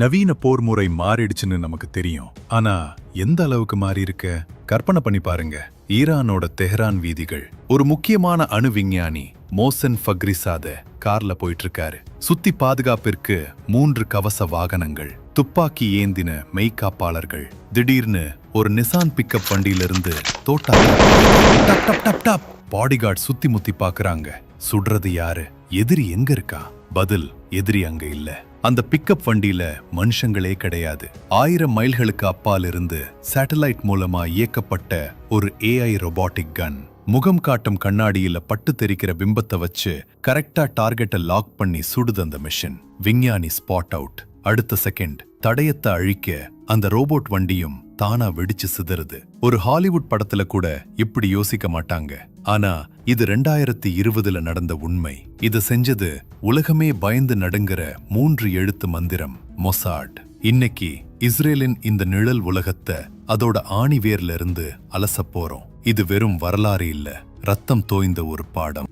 நவீன போர் முறை மாறிடுச்சுன்னு நமக்கு தெரியும். ஆனா எந்த அளவுக்கு மாறி இருக்க கற்பனை பண்ணி பாருங்க. ஈரானோட தெஹ்ரான் வீதிகள். ஒரு முக்கியமான அணு விஞ்ஞானி மோசன் ஃபக்ரிசாத கார்ல போயிட்டு இருக்காரு சுத்தி பாதுகாப்பிற்கு மூன்று கவச வாகனங்கள் துப்பாக்கி ஏந்தின மெய்காப்பாளர்கள். திடீர்னு ஒரு நிசான் பிக்கப் வண்டியிலிருந்து தோட்டா டப் டப் பாடிகார்ட் சுத்தி முத்தி பாக்குறாங்க. சுடுறது யாரு? எதிரி எங்க இருக்கா? பதில் எதிரி அங்க இல்ல. அந்த பிக்கப் வண்டியில மனுஷங்களே கிடையாது. ஆயிரம் மைல்களுக்கு அப்பால் இருந்து சேட்டலைட் மூலமா இயக்கப்பட்ட ஒரு ஏஐ ரொபாட்டிக் கன் முகம் காட்டும் கண்ணாடியில பட்டு தெரிக்கிற பிம்பத்தை வச்சு கரெக்டா டார்கெட்டை லாக் பண்ணி சுடுது அந்த மிஷின் விஞ்ஞானி ஸ்பாட் அவுட் அடுத்த செகண்ட் தடயத்தை அழிக்க அந்த ரோபோட் வண்டியும் தானா வெடிச்சு சிதறுது. ஒரு ஹாலிவுட் படத்துல கூட இப்படி யோசிக்க மாட்டாங்க. ஆனா இது ரெண்டாயிரத்தி இருபதுல நடந்த உண்மை. இது செஞ்சது உலகமே பயந்து நடுங்கிற மூன்று எழுத்து மந்திரம் மொசாட். இன்னைக்கு இஸ்ரேலின் இந்த நிழல் உலகத்தை அதோட ஆணிவேர்ல இருந்து அலச போறோம். இது வெறும் வரலாறு இல்ல ரத்தம் தோய்ந்த ஒரு பாடம்.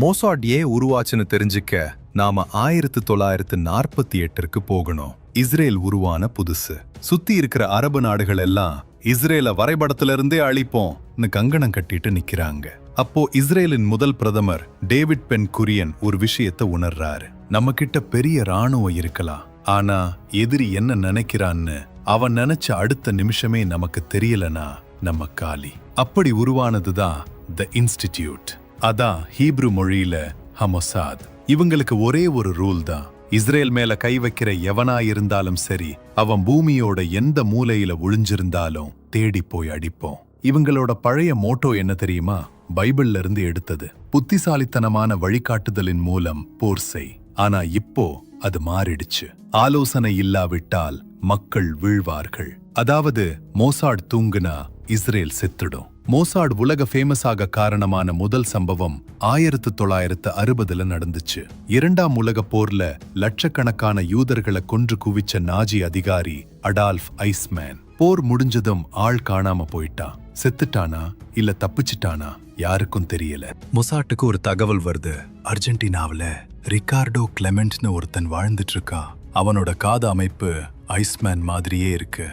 மோசாட் ஏன் உருவாச்சுன்னு தெரிஞ்சுக்க நாம ஆயிரத்து தொள்ளாயிரத்து நாற்பத்தி எட்டிற்கு போகணும். இஸ்ரேல் உருவான புதுசு. சுத்தி இருக்கிற அரபு நாடுகள் எல்லாம் இஸ்ரேல வரைபடத்துல இருந்தே அழிப்போம்னு கங்கணம் கட்டிட்டு நிக்கிறாங்க. அப்போ இஸ்ரேலின் முதல் பிரதமர் டேவிட் பென் குரியன் ஒரு விஷயத்தை உணர்றாரு. நம்ம கிட்ட பெரிய ராணுவம் இருக்கலாம். ஆனா எதிரி என்ன நினைக்கிறான்னு அவன் நினைச்ச அடுத்த நிமிஷமே நமக்கு தெரியலனா நம்ம காலி. அப்படி உருவானதுதான் த இன்ஸ்டிடியூட் அதான் ஹீப்ரு மொழியில ஹமொசாத் இவங்களுக்கு ஒரே ஒரு ரூல் தான். இஸ்ரேல் மேல கை வைக்கிற எவனா இருந்தாலும் சரி அவன் பூமியோட எந்த மூலையில ஒளிஞ்சிருந்தாலும் தேடி போய் அடிப்போம். இவங்களோட பழைய மோட்டோ என்ன தெரியுமா? பைபிள்ல இருந்து எடுத்தது. புத்திசாலித்தனமான வழிகாட்டுதலின் மூலம் போர் செய். ஆனா இப்போ அது மாறிடுச்சு. ஆலோசனை இல்லாவிட்டால் மக்கள் வீழ்வார்கள். அதாவது மோசாட் தூங்குனா இஸ்ரேல் செத்துடும். மோசாட் உலக ஃபேமஸ் ஆக காரணமான முதல் சம்பவம் ஆயிரத்து தொள்ளாயிரத்து அறுபதுல நடந்துச்சு. இரண்டாம் உலக போர்ல லட்சக்கணக்கான யூதர்களை கொன்று குவிச்ச நாஜி அதிகாரி அடால்ஃப் ஐஸ்மேன். போர் முடிஞ்சதும் ஆள் காணாம போயிட்டான். செத்துட்டானா? இல்ல தப்பிச்சிட்டானா? யாருக்கும் தெரியல. மொசாட்டுக்கு ஒரு தகவல் வருது. அர்ஜென்டினாவுல ரிகார்டோ கிளெமெண்ட்னு ஒருத்தன் வாழ்ந்துட்டு இருக்கான் அவனோட காது அமைப்பு ஐஸ்மேன் மாதிரியே இருக்கு.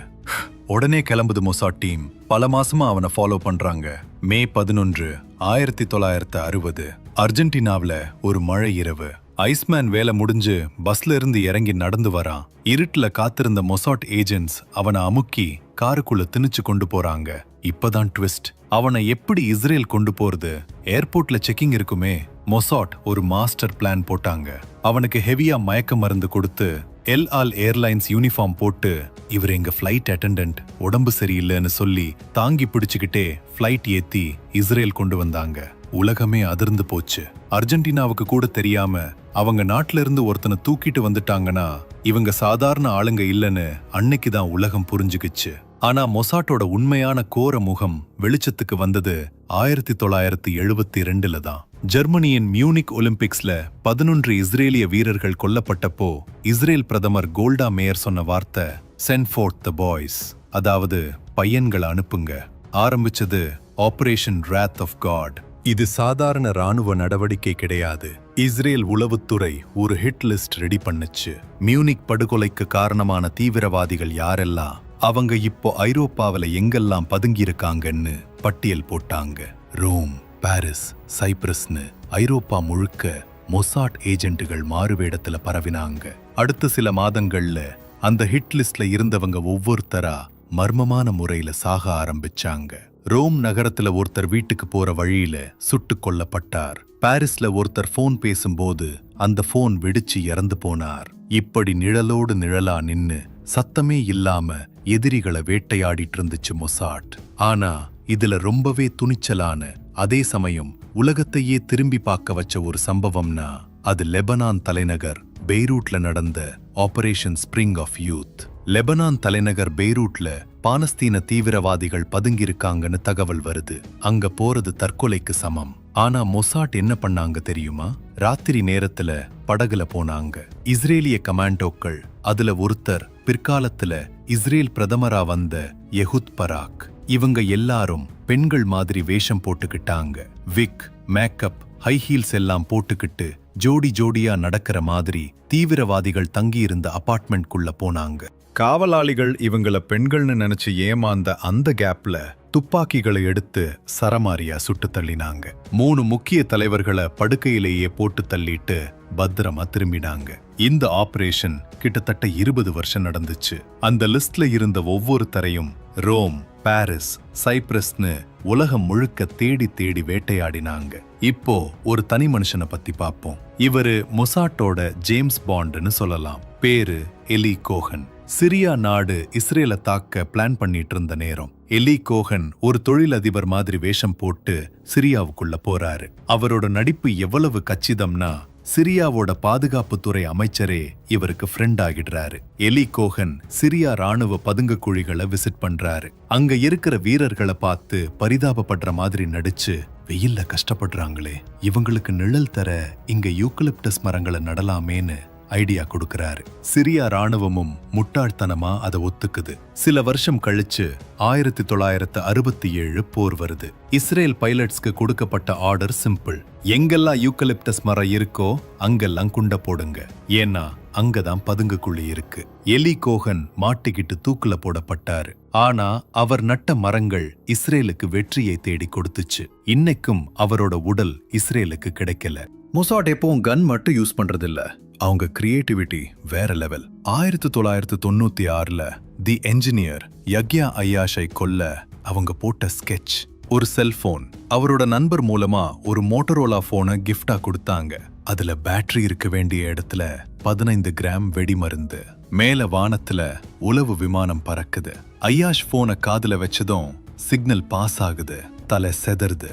உடனே கிளம்புது மொசாட் டீம். பல மாசமா அவனை ஃபாலோ பண்றாங்க. மே பதினொன்று ஆயிரத்தி தொள்ளாயிரத்து அறுபது. அர்ஜென்டினாவுல ஒரு மழை இரவு. ஐஸ்மேன் வேலை முடிஞ்சு பஸ்ல இருந்து இறங்கி நடந்து வரான். இருட்டுல காத்திருந்த மொசாட் ஏஜென்ட்ஸ் அவனை அமுக்கி காருக்குள்ள திணிச்சு கொண்டு போறாங்க. இப்பதான் ட்விஸ்ட். அவனை எப்படி இஸ்ரேல் கொண்டு போறது? ஏர்போர்ட்ல செக்கிங் இருக்குமே. மொசாட் ஒரு மாஸ்டர் பிளான் போட்டாங்க. அவனுக்கு ஹெவியா மயக்க மருந்து கொடுத்து எல் ஆல் ஏர்லைன்ஸ் யூனிஃபார்ம் போட்டு இவர் எங்க ஃப்ளைட் அட்டெண்டன்ட் உடம்பு சரியில்லைன்னு சொல்லி தாங்கி பிடிச்சுக்கிட்டே ஃப்ளைட் ஏத்தி இஸ்ரேல் கொண்டு வந்தாங்க. உலகமே அதிர்ந்து போச்சு. அர்ஜென்டினாவுக்கு கூட தெரியாம அவங்க நாட்டில இருந்து ஒருத்தனை தூக்கிட்டு வந்துட்டாங்கன்னா இவங்க சாதாரண ஆளுங்க இல்லைன்னு அன்னைக்கு தான் உலகம் புரிஞ்சுக்கிச்சு. ஆனா மொசாட்டோட உண்மையான கோர முகம் வெளிச்சத்துக்கு வந்தது ஆயிரத்தி தொள்ளாயிரத்தி எழுபத்தி ரெண்டுல தான். ஜெர்மனியின் மியூனிக் ஒலிம்பிக்ஸ்ல பதினொன்று இஸ்ரேலிய வீரர்கள் கொல்லப்பட்டப்போ இஸ்ரேல் பிரதமர் கோல்டா மேயர் சொன்ன வார்த்தை சென்ட் ஃபோர்த் த பாய்ஸ் அதாவது பையன்களை அனுப்புங்க. ஆரம்பிச்சது ஆபரேஷன் ராத் ஆஃப் காட் இது சாதாரண ராணுவ நடவடிக்கை கிடையாது. இஸ்ரேல் உளவுத்துறை ஒரு ஹிட் லிஸ்ட் ரெடி பண்ணுச்சு. மியூனிக் படுகொலைக்கு காரணமான தீவிரவாதிகள் யாரெல்லாம்? அவங்க இப்போ ஐரோப்பாவில் எங்கெல்லாம் பதுங்கியிருக்காங்கன்னு பட்டியல் போட்டாங்க. ரோம் பாரிஸ் சைப்ரஸ்னு ஐரோப்பா முழுக்க மொசாட் ஏஜென்ட்டுகள் மாறுவேடத்துல பரவினாங்க. அடுத்த சில மாதங்கள்ல அந்த ஹிட் லிஸ்ட்ல இருந்தவங்க ஒவ்வொருத்தரா மர்மமான முறையில சாக ஆரம்பிச்சாங்க. ரோம் நகரத்துல ஒருத்தர் வீட்டுக்கு போற வழியில சுட்டு கொல்லப்பட்டார். பாரிஸ்ல ஒருத்தர் போன் பேசும்போது அந்த போன் வெடிச்சு இறந்து போனார். இப்படி நிழலோடு நிழலா நின்னு சத்தமே இல்லாம எதிரிகளை வேட்டையாடிட்டு இருந்துச்சு மொசாட். ஆனா இதுல ரொம்பவே துணிச்சலான அதே சமயம் உலகத்தையே திரும்பி பார்க்க வச்ச ஒரு சம்பவம்னா அது லெபனான் தலைநகர் பெய்ரூட்ல நடந்த operation spring of youth Lebanon தலைநகர் பெய்ரூட்ல பாலஸ்தீன தீவிரவாதிகள் பதுங்கியிருக்காங்கன்னு தகவல் வருது. அங்க போறது தற்கொலைக்கு சமம். ஆனா மொசாட் என்ன பண்ணாங்க தெரியுமா? ராத்திரி நேரத்துல படகுல போனாங்க. இஸ்ரேலிய கமாண்டோக்கள் அதுல ஒருத்தர் பிற்காலத்துல இஸ்ரேல் பிரதமரா வந்த யெஹுத் பராக். இவங்க எல்லாரும் பெண்கள் மாதிரி வேஷம் போட்டுக்கிட்டாங்க. விக் மேக்கப் ஹை ஹீல்ஸ் எல்லாம் போட்டுக்கிட்டு ஜோடி ஜோடியா நடக்கிற மாதிரி தீவிரவாதிகள் தங்கியிருந்த அபார்ட்மெண்ட்குள்ள போனாங்க. காவலாளிகள் இவங்கள பெண்கள்னு நினைச்சு ஏமாந்த அந்த கேப்ல துப்பாக்கிகளை எடுத்து சரமாரியா சுட்டு தள்ளினாங்க. மூணு முக்கிய தலைவர்களை படுக்கையிலேயே போட்டு தள்ளிட்டு பத்திரமா திரும்பினாங்க. இந்த ஆபரேஷன் கிட்டத்தட்ட இருபது வருஷம் நடந்துச்சு. அந்த லிஸ்ட்ல இருந்த ஒவ்வொருத்தரையும் ரோம் பாரிஸ் சைப்ரஸ்னு உலகம் முழுக்க தேடி தேடி வேட்டையாடினாங்க. இப்போ ஒரு தனி மனுஷனை பத்தி பார்ப்போம் இவரு மொசாட்டோட ஜேம்ஸ் பாண்ட்னு சொல்லலாம். பேரு எலி கோஹன். சிரியா நாடு இஸ்ரேல தாக்க பிளான் பண்ணிட்டு இருந்த நேரம். எலி கோஹன் ஒரு தொழிலதிபர் மாதிரி வேஷம் போட்டு சிரியாவுக்குள்ள போறாரு. அவரோட நடிப்பு எவ்வளவு கச்சிதம்னா சிரியாவோட பாதுகாப்புத்துறை அமைச்சரே இவருக்கு ஃப்ரெண்ட் ஆகிடுறாரு. எலி கோஹன் சிரியா ராணுவ பதுங்கு குழிகளை விசிட் பண்றாரு. அங்க இருக்கிற வீரர்களை பார்த்து பரிதாபப்படுற மாதிரி நடிச்சு வெயில்ல கஷ்டப்படுறாங்களே இவங்களுக்கு நிழல் தர இங்க யூக்கலிப்டஸ் மரங்களை நடலாமேன்னு ஐடியா கொடுக்கிறாரு. சிரியா ராணுவமும் முட்டாள்தனமா அதை ஒத்துக்குது. சில வருஷம் கழிச்சு ஆயிரத்தி தொள்ளாயிரத்து அறுபத்தி ஏழு போர் வருது. இஸ்ரேல் பைலட்ஸ்க்கு கொடுக்கப்பட்ட ஆர்டர் சிம்பிள் எங்கெல்லாம் யூக்கலிப்டஸ் மரம் இருக்கோ அங்கெல்லாம் குண்ட போடுங்க. ஏன்னா அங்கதான் பதுங்குக்குழி இருக்கு. எலி கோகன் மாட்டிக்கிட்டு தூக்குல போடப்பட்டாரு. ஆனா அவர் நட்ட மரங்கள் இஸ்ரேலுக்கு வெற்றியை தேடி கொடுத்துச்சு. இன்னைக்கும் அவரோட உடல் இஸ்ரேலுக்கு கிடைக்கல. மொசாட் எப்பவும் கன் மட்டும் யூஸ் பண்றதில்ல. அவங்க கிரியேட்டிவிட்டி வேற லெவல் ஆயிரத்தி தொள்ளாயிரத்து தொண்ணூத்தி ஆறுல தி என்ஜினியர் யக்யா ஐயாஷை கொல்ல அவங்க போட்ட ஸ்கெட்ச் ஒரு செல்போன் அவரோட நண்பர் மூலமா ஒரு மோட்டரோலா போனை கிஃப்டா கொடுத்தாங்க. அதுல பேட்டரி இருக்க வேண்டிய இடத்துல பதினைந்து கிராம் வெடிமருந்து மேல வானத்துல உளவு விமானம் பறக்குது. ஐயாஷ் போனை காதுல வச்சதும் சிக்னல் பாஸ் ஆகுது. தலை செதறுது.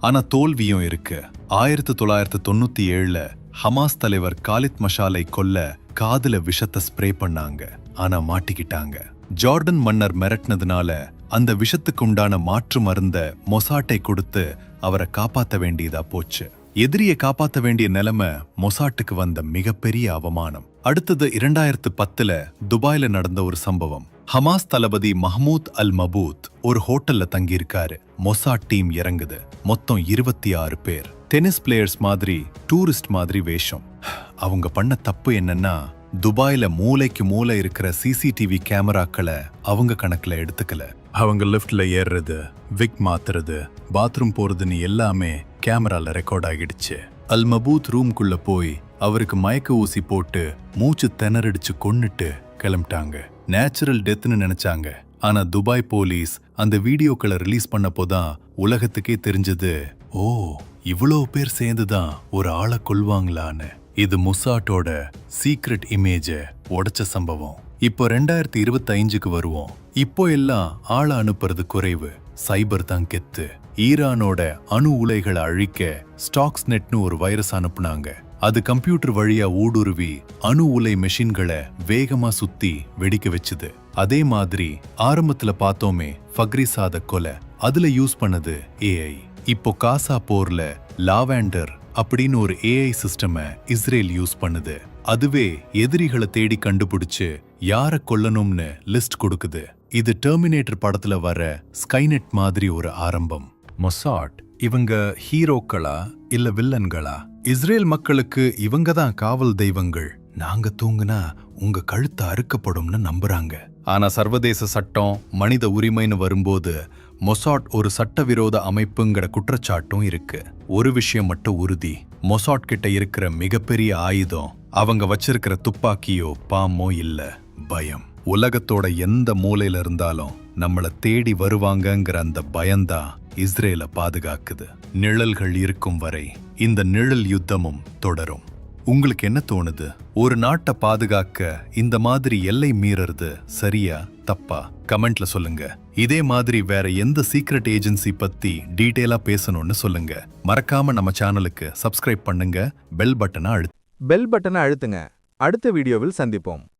ஆனா தோல்வியும் இருக்கு. ஆயிரத்தி தொள்ளாயிரத்து தொண்ணூத்தி ஏழுல ஹமாஸ் தலைவர் காலித் மஷாலை கொல்ல காதுல விஷத்தை ஸ்ப்ரே பண்ணாங்க. ஆனா மாட்டிக்கிட்டாங்க. ஜார்டன் மன்னர் மிரட்டினதுனால அந்த விஷத்துக்கு உண்டான மாற்று மருந்த மொசாட்டை கொடுத்து அவரை காப்பாத்த வேண்டியதா போச்சு. எதிரியை காப்பாத்த வேண்டிய நிலைமை மொசாட்டுக்கு வந்த மிகப்பெரிய அவமானம். அடுத்தது இரண்டாயிரத்து பத்துல துபாயில நடந்த ஒரு சம்பவம். ஹமாஸ் தளபதி மஹமூத் அல் மபூத் ஒரு ஹோட்டல்ல தங்கியிருக்காரு. மொசாட் டீம் இறங்குது. மொத்தம் இருபத்தி ஆறு பேர். டென்னிஸ் பிளேயர்ஸ் மாதிரி டூரிஸ்ட் மாதிரி வேஷம். அவங்க பண்ண தப்பு என்னன்னா துபாயில மூளைக்கு மூளை இருக்கிற சிசிடிவி கேமராக்களை அவங்க கணக்குல எடுத்துக்கல. அவங்க லிஃப்ட்ல ஏறுறது விக் மாத்துறது பாத்ரூம் போறதுன்னு எல்லாமே கேமரால ரெக்கார்ட் ஆகிடுச்சு. அல் மபூத் ரூம்குள்ள போய் அவருக்கு மயக்க ஊசி போட்டு மூச்சு திணறடிச்சு கொன்னுட்டு கிளம்பிட்டாங்க. நேச்சுரல் டெத்னு நினைச்சாங்க. ஆனா துபாய் போலீஸ் அந்த வீடியோக்களை ரிலீஸ் பண்ணப்போதான் உலகத்துக்கே தெரிஞ்சது ஓ இவ்வளோ பேர் சேர்ந்து தான் ஒரு ஆளை கொல்வாங்களான்னு. இது முசாட்டோட சீக்ரெட் இமேஜ உடைச்ச சம்பவம். இப்போ ரெண்டாயிரத்தி இருபத்தி ஐந்துக்கு வருவோம். இப்போ எல்லாம் ஆளை அனுப்புறது குறைவு. சைபர் தான் கெத்து. ஈரானோட அணு உலைகளை அழிக்க ஸ்டாக்ஸ் நெட்னு ஒரு வைரஸ் அனுப்புனாங்க. அது கம்ப்யூட்டர் வழியா ஊடுருவி அணு உலை மெஷின்களை வேகமா சுத்தி வெடிக்க வச்சுது. அதே மாதிரி ஆரம்பத்துல பார்த்தோமே ஃபக்ரிசாத கொலை. அதுல யூஸ் பண்ணது ஏஐ இப்போ காசா போர்ல லாவெண்டர் அப்படின்னு ஒரு ஏஐ சிஸ்டம இஸ்ரேல் யூஸ் பண்ணுது. அதுவே எதிரிகளை தேடி கண்டுபிடிச்சு யார கொல்லணும்னு லிஸ்ட் கொடுக்குது. இது டெர்மினேட்டர் படத்துல வர ஸ்கைநெட் மாதிரி ஒரு ஆரம்பம். மொசாட் இவங்க ஹீரோக்களா இல்ல வில்லன்களா? இஸ்ரேல் மக்களுக்கு இவங்க தான் காவல் தெய்வங்கள். நாங்க தூங்குனா உங்க கழுத்து அறுக்கப்படும்னு நம்புறாங்க. ஆனா சர்வதேச சட்டம் மனித உரிமைன்னு வரும்போது மொசாட் ஒரு சட்டவிரோத அமைப்புங்கிற குற்றச்சாட்டும் இருக்கு. ஒரு விஷயம் மட்டும் உறுதி. மொசாட் கிட்ட இருக்கிற மிகப்பெரிய ஆயுதம் அவங்க வச்சிருக்கிற துப்பாக்கியோ பாமோ இல்ல. பயம். உலகத்தோட எந்த மூலையில இருந்தாலும் நம்மள தேடி வருவாங்கங்கிற அந்த பயம்தான் இஸ்ரேல பாதுகாக்குது. நிழல்கள் இருக்கும் வரை இந்த நிழல் யுத்தமும் தொடரும். உங்களுக்கு என்ன தோணுது? ஒரு நாட்டை பாதுகாக்க இந்த மாதிரி எல்லை மீறது சரியா தப்பா? கமெண்ட்ல சொல்லுங்க. இதே மாதிரி வேற எந்த சீக்ரெட் ஏஜென்சி பத்தி டீட்டெயிலா பேசணும்னு சொல்லுங்க. மறக்காம நம்ம சேனலுக்கு சப்ஸ்கிரைப் பண்ணுங்க. பெல் பட்டனை அழுத்து பெல் பட்டனை அழுத்துங்க. அடுத்த வீடியோவில் சந்திப்போம்.